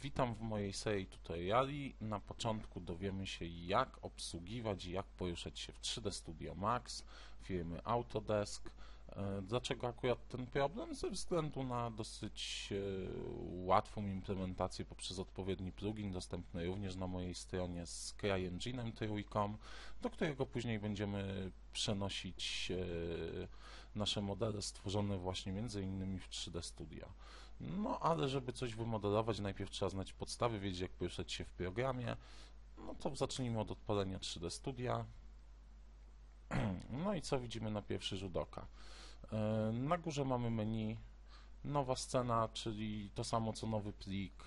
Witam w mojej serii tutoriali. Na początku dowiemy się jak obsługiwać i jak poruszać się w 3D Studio Max firmy Autodesk. E, Dlaczego akurat ten problem? Ze względu na dosyć e, łatwą implementację poprzez odpowiedni plugin dostępny również na mojej stronie z CryEngine'em trójką, do którego później będziemy przenosić e, nasze modele stworzone właśnie między innymi w 3D Studio. No ale żeby coś wymodelować, najpierw trzeba znać podstawy, wiedzieć jak poruszać się w programie. No to zacznijmy od odpalenia 3D Studia. No i co widzimy na pierwszy rzut oka? E, Na górze mamy menu, nowa scena, czyli to samo co nowy plik,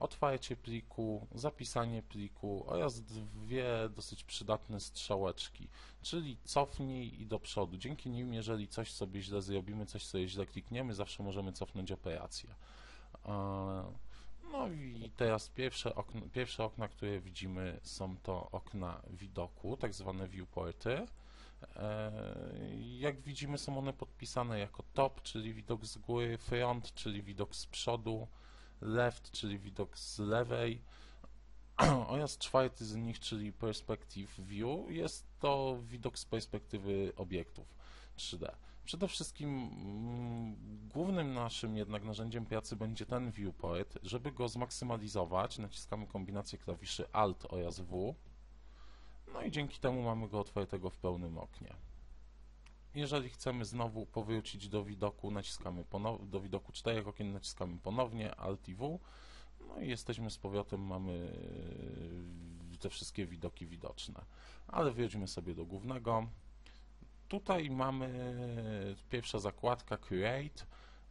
otwarcie pliku, zapisanie pliku oraz dwie dosyć przydatne strzałeczki, czyli cofnij i do przodu. Dzięki nim, jeżeli coś sobie źle zrobimy, coś sobie źle klikniemy, zawsze możemy cofnąć operację. E, No i teraz pierwsze okna, pierwsze okna, które widzimy są to okna widoku, tak zwane viewporty. E, Jak widzimy są one podpisane jako top, czyli widok z góry, front, czyli widok z przodu, left, czyli widok z lewej oraz czwarty z nich, czyli perspective view, jest to widok z perspektywy obiektów 3D. Przede wszystkim mm, głównym naszym jednak narzędziem pracy będzie ten viewport. Żeby go zmaksymalizować, naciskamy kombinację klawiszy Alt oraz W. No i dzięki temu mamy go otwartego w pełnym oknie. Jeżeli chcemy znowu powrócić do widoku, naciskamy ponow- do widoku czterech okien, naciskamy ponownie Alt i W. No i jesteśmy z powrotem, mamy yy, te wszystkie widoki widoczne. Ale wróćmy sobie do głównego. Tutaj mamy pierwsza zakładka Create.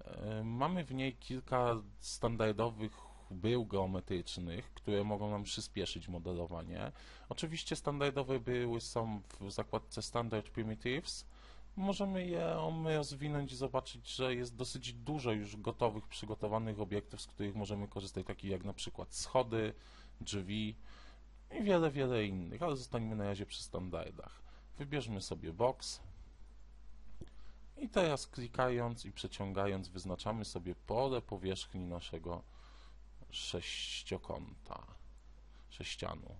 E, Mamy w niej kilka standardowych brył geometrycznych, które mogą nam przyspieszyć modelowanie. Oczywiście standardowe bryły są w zakładce Standard Primitives. Możemy je rozwinąć i zobaczyć, że jest dosyć dużo już gotowych, przygotowanych obiektów, z których możemy korzystać, takich jak na przykład schody, drzwi i wiele, wiele innych, ale zostaniemy na razie przy standardach. Wybierzmy sobie box i teraz klikając i przeciągając wyznaczamy sobie pole powierzchni naszego sześciokąta, sześcianu.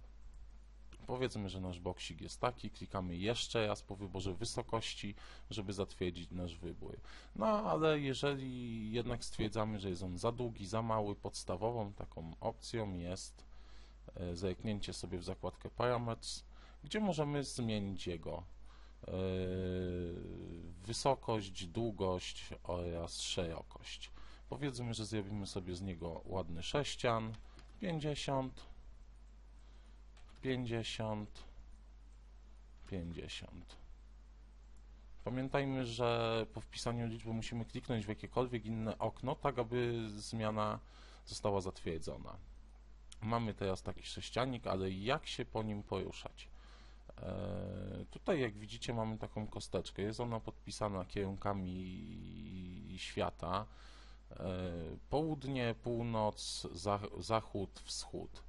Powiedzmy, że nasz boksik jest taki, klikamy jeszcze raz po wyborze wysokości, żeby zatwierdzić nasz wybór. No ale jeżeli jednak stwierdzamy, że jest on za długi, za mały, podstawową taką opcją jest e, zerknięcie sobie w zakładkę Parameters, gdzie możemy zmienić jego e, wysokość, długość oraz szerokość. Powiedzmy, że zrobimy sobie z niego ładny sześcian, 50, 50, 50. Pamiętajmy, że po wpisaniu liczby musimy kliknąć w jakiekolwiek inne okno, tak aby zmiana została zatwierdzona. Mamy teraz taki sześcianik, ale jak się po nim poruszać? E, Tutaj, jak widzicie, mamy taką kosteczkę. Jest ona podpisana kierunkami świata. E, Południe, północ, zach- zachód, wschód.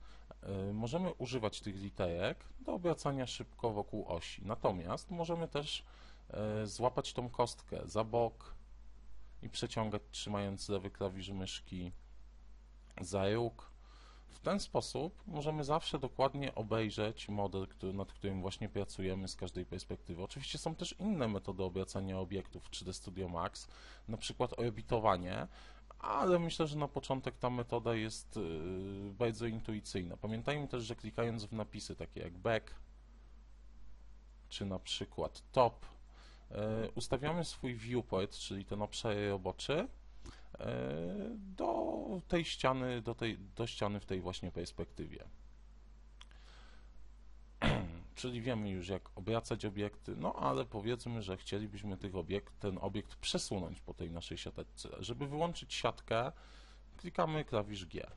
E, Możemy używać tych literek do obracania szybko wokół osi. Natomiast możemy też e, złapać tą kostkę za bok i przeciągać, trzymając lewy klawisz myszki za róg. W ten sposób możemy zawsze dokładnie obejrzeć model, który, nad którym właśnie pracujemy z każdej perspektywy. Oczywiście są też inne metody obracania obiektów w 3D Studio Max, na przykład orbitowanie, ale myślę, że na początek ta metoda jest yy, bardzo intuicyjna. Pamiętajmy też, że klikając w napisy takie jak back, czy na przykład top, yy, ustawiamy swój viewport, czyli ten obszar roboczy, e, do tej ściany, do, tej, do ściany w tej właśnie perspektywie. Czyli wiemy już, jak obracać obiekty, no ale powiedzmy, że chcielibyśmy tych obiekt, ten obiekt przesunąć po tej naszej siateczce. Żeby wyłączyć siatkę, klikamy klawisz G.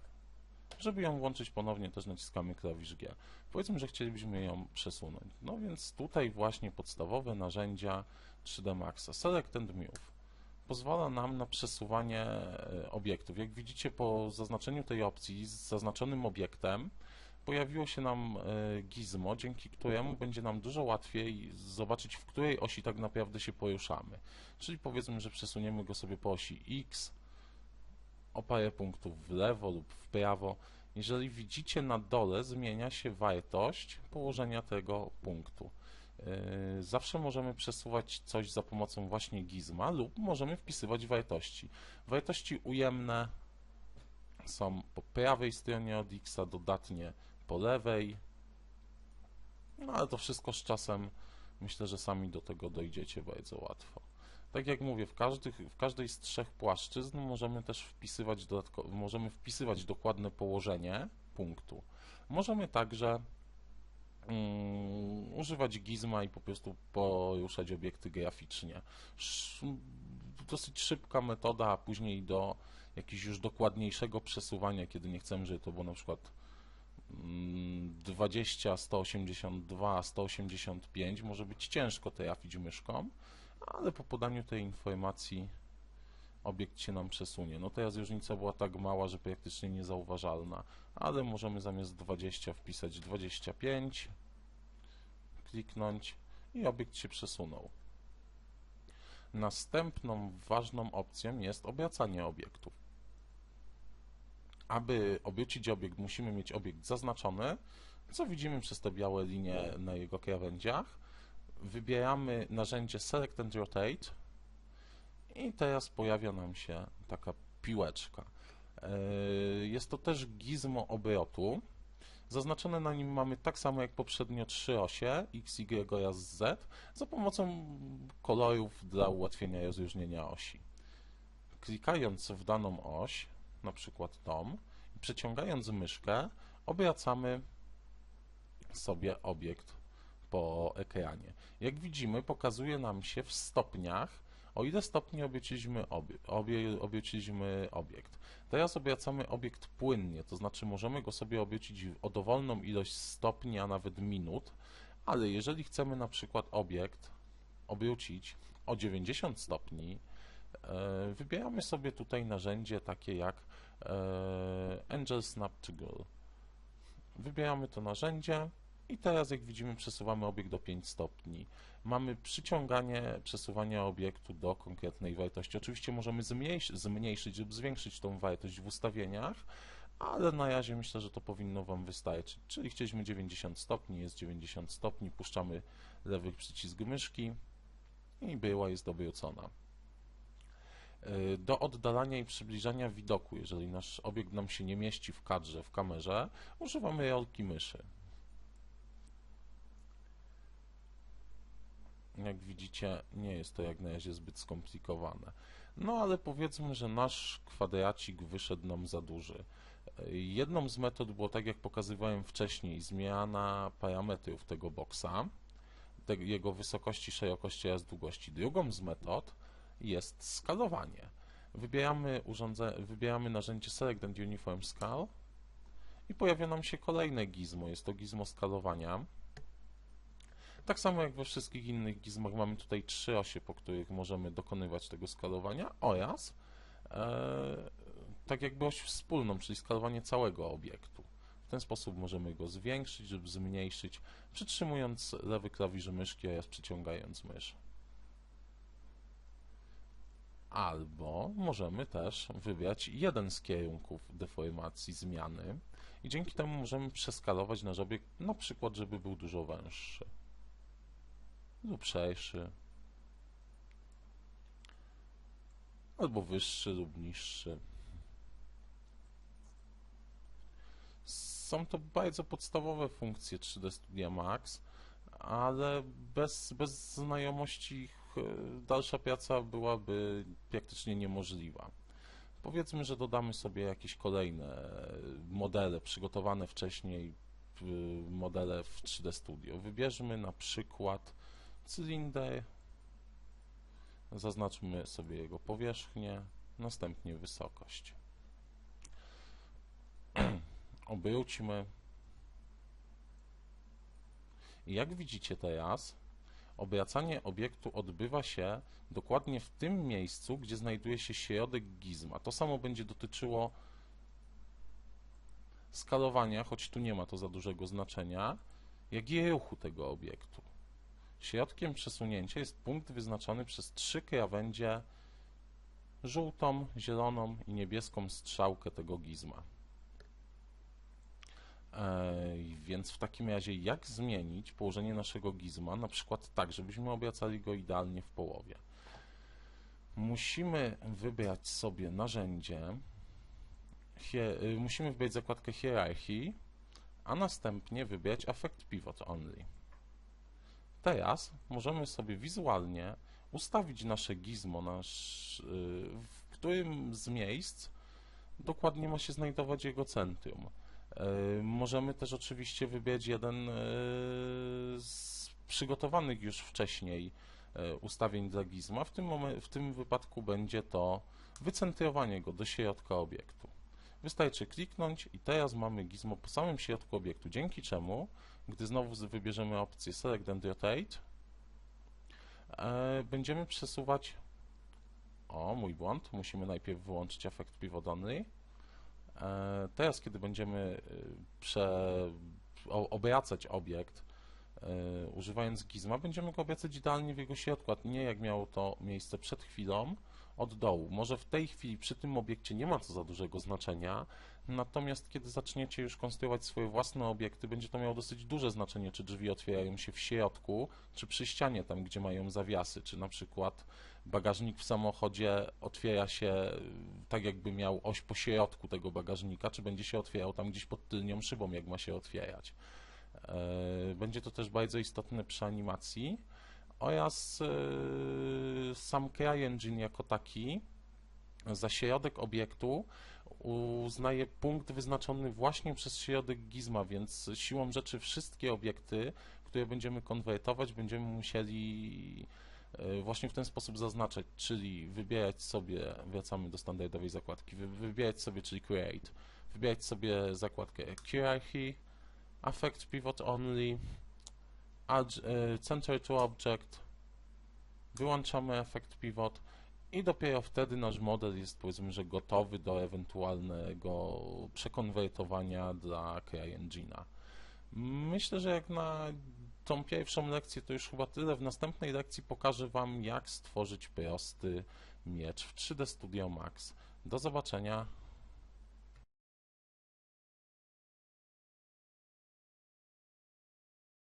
Żeby ją włączyć ponownie, też naciskamy klawisz G. Powiedzmy, że chcielibyśmy ją przesunąć. No więc tutaj właśnie podstawowe narzędzia 3D Maxa. Select and Move pozwala nam na przesuwanie e, obiektów. Jak widzicie po zaznaczeniu tej opcji z zaznaczonym obiektem pojawiło się nam e, gizmo, dzięki któremu będzie nam dużo łatwiej zobaczyć, w której osi tak naprawdę się poruszamy. Czyli powiedzmy, że przesuniemy go sobie po osi X, o parę punktów w lewo lub w prawo. Jeżeli widzicie na dole, zmienia się wartość położenia tego punktu. Yy, Zawsze możemy przesuwać coś za pomocą właśnie gizma lub możemy wpisywać wartości. Wartości ujemne są po prawej stronie od x, dodatnie po lewej. No ale to wszystko z czasem myślę, że sami do tego dojdziecie bardzo łatwo. Tak jak mówię, w, każdych, w każdej z trzech płaszczyzn możemy też wpisywać, możemy wpisywać dokładne położenie punktu. Możemy także mm, używać gizma i po prostu poruszać obiekty graficznie. Dosyć szybka metoda, a później do jakiegoś już dokładniejszego przesuwania, kiedy nie chcemy, żeby to było na przykład 20, 182, 185, może być ciężko trafić myszką, ale po podaniu tej informacji obiekt się nam przesunie. No teraz różnica była tak mała, że praktycznie niezauważalna, ale możemy zamiast 20 wpisać 25, kliknąć i obiekt się przesunął. Następną ważną opcją jest obracanie obiektów. Aby obrócić obiekt, musimy mieć obiekt zaznaczony, co widzimy przez te białe linie na jego krawędziach. Wybieramy narzędzie Select and Rotate i teraz pojawia nam się taka piłeczka. Yy, Jest to też gizmo obrotu. Zaznaczone na nim mamy tak samo jak poprzednio trzy osie X, Y oraz Z za pomocą kolorów dla ułatwienia rozróżnienia osi. Klikając w daną oś, na przykład tą, i przeciągając myszkę, obracamy sobie obiekt po ekranie. Jak widzimy, pokazuje nam się w stopniach, o ile stopni obróciliśmy, obie, obie, obróciliśmy obiekt. Teraz obracamy obiekt płynnie, to znaczy możemy go sobie obrócić o dowolną ilość stopni, a nawet minut, ale jeżeli chcemy na przykład obiekt obrócić o 90 stopni, e, wybieramy sobie tutaj narzędzie takie jak Angel Snap Tool. Wybieramy to narzędzie i teraz jak widzimy przesuwamy obiekt do 5 stopni. Mamy przyciąganie przesuwania obiektu do konkretnej wartości. Oczywiście możemy zmniejszyć, zmniejszyć lub zwiększyć tą wartość w ustawieniach, ale na razie myślę, że to powinno Wam wystarczyć. Czyli chcieliśmy 90 stopni, jest 90 stopni, puszczamy lewy przycisk myszki i była jest obrócona. Y, Do oddalania i przybliżania widoku, jeżeli nasz obiekt nam się nie mieści w kadrze, w kamerze, używamy rolki myszy. Jak widzicie, nie jest to jak na razie zbyt skomplikowane. No ale powiedzmy, że nasz kwadracik wyszedł nam za duży. Jedną z metod było, tak jak pokazywałem wcześniej, zmiana parametrów tego boksa, jego wysokości, szerokości oraz długości. Drugą z metod jest skalowanie. Wybieramy, urządze, wybieramy narzędzie Select and Uniform Scale i pojawia nam się kolejne gizmo. Jest to gizmo skalowania. Tak samo jak we wszystkich innych gizmach mamy tutaj trzy osie, po których możemy dokonywać tego skalowania oraz e, tak jakby oś wspólną, czyli skalowanie całego obiektu. W ten sposób możemy go zwiększyć lub zmniejszyć, przytrzymując lewy klawisz myszki oraz przyciągając mysz. Albo możemy też wybrać jeden z kierunków deformacji zmiany i dzięki temu możemy przeskalować nasz obiekt, na przykład, żeby był dużo węższy lub szerszy, albo wyższy lub niższy. Są to bardzo podstawowe funkcje 3D Studia Max, ale bez, bez znajomości ich dalsza praca byłaby praktycznie niemożliwa. Powiedzmy, że dodamy sobie jakieś kolejne modele przygotowane wcześniej, e, modele w 3D Studio. Wybierzmy na przykład cylinder, zaznaczmy sobie jego powierzchnię, następnie wysokość. Obróćmy. Jak widzicie teraz, obracanie obiektu odbywa się dokładnie w tym miejscu, gdzie znajduje się środek gizma. To samo będzie dotyczyło skalowania, choć tu nie ma to za dużego znaczenia, jak i ruchu tego obiektu. Środkiem przesunięcia jest punkt wyznaczony przez trzy krawędzie żółtą, zieloną i niebieską strzałkę tego gizma. Więc w takim razie jak zmienić położenie naszego gizma, na przykład tak, żebyśmy obracali go idealnie w połowie? Musimy wybrać sobie narzędzie, hie, y, musimy wybrać zakładkę hierarchii, a następnie wybrać Affect Pivot Only. Teraz możemy sobie wizualnie ustawić nasze gizmo, nasz, y, w którym z miejsc dokładnie ma się znajdować jego centrum. Y, Możemy też oczywiście wybrać jeden y, z przygotowanych już wcześniej y, ustawień dla gizma. W tym, w tym wypadku będzie to wycentrowanie go do środka obiektu. Wystarczy kliknąć i teraz mamy gizmo po samym środku obiektu, dzięki czemu, gdy znowu wybierzemy opcję Select and Rotate, e, będziemy przesuwać o, mój błąd, musimy najpierw wyłączyć efekt Pivot Only. Teraz, kiedy będziemy y, prze, obracać obiekt, y, używając gizma, będziemy go obracać idealnie w jego środku, a nie jak miało to miejsce przed chwilą od dołu. Może w tej chwili przy tym obiekcie nie ma to za dużego znaczenia, natomiast kiedy zaczniecie już konstruować swoje własne obiekty, będzie to miało dosyć duże znaczenie, czy drzwi otwierają się w środku, czy przy ścianie, tam gdzie mają zawiasy, czy na przykład bagażnik w samochodzie otwiera się y, tak, jakby miał oś po środku tego bagażnika, czy będzie się otwierał tam gdzieś pod tylnią szybą, jak ma się otwierać. E, Będzie to też bardzo istotne przy animacji oraz e, sam CryEngine jako taki za środek obiektu uznaje punkt wyznaczony właśnie przez środek gizma, więc siłą rzeczy wszystkie obiekty, które będziemy konwertować, będziemy musieli e, właśnie w ten sposób zaznaczać, czyli wybierać sobie, wracamy do standardowej zakładki, wy- wybierać sobie, czyli Create, wybierać sobie zakładkę Hierarchy, Affect Pivot Only, Center to Object, wyłączamy Effect Pivot i dopiero wtedy nasz model jest powiedzmy, że gotowy do ewentualnego przekonwertowania dla CryEngine'a. Myślę, że jak na tą pierwszą lekcję to już chyba tyle. W następnej lekcji pokażę Wam jak stworzyć prosty miecz w 3D Studio Max. Do zobaczenia.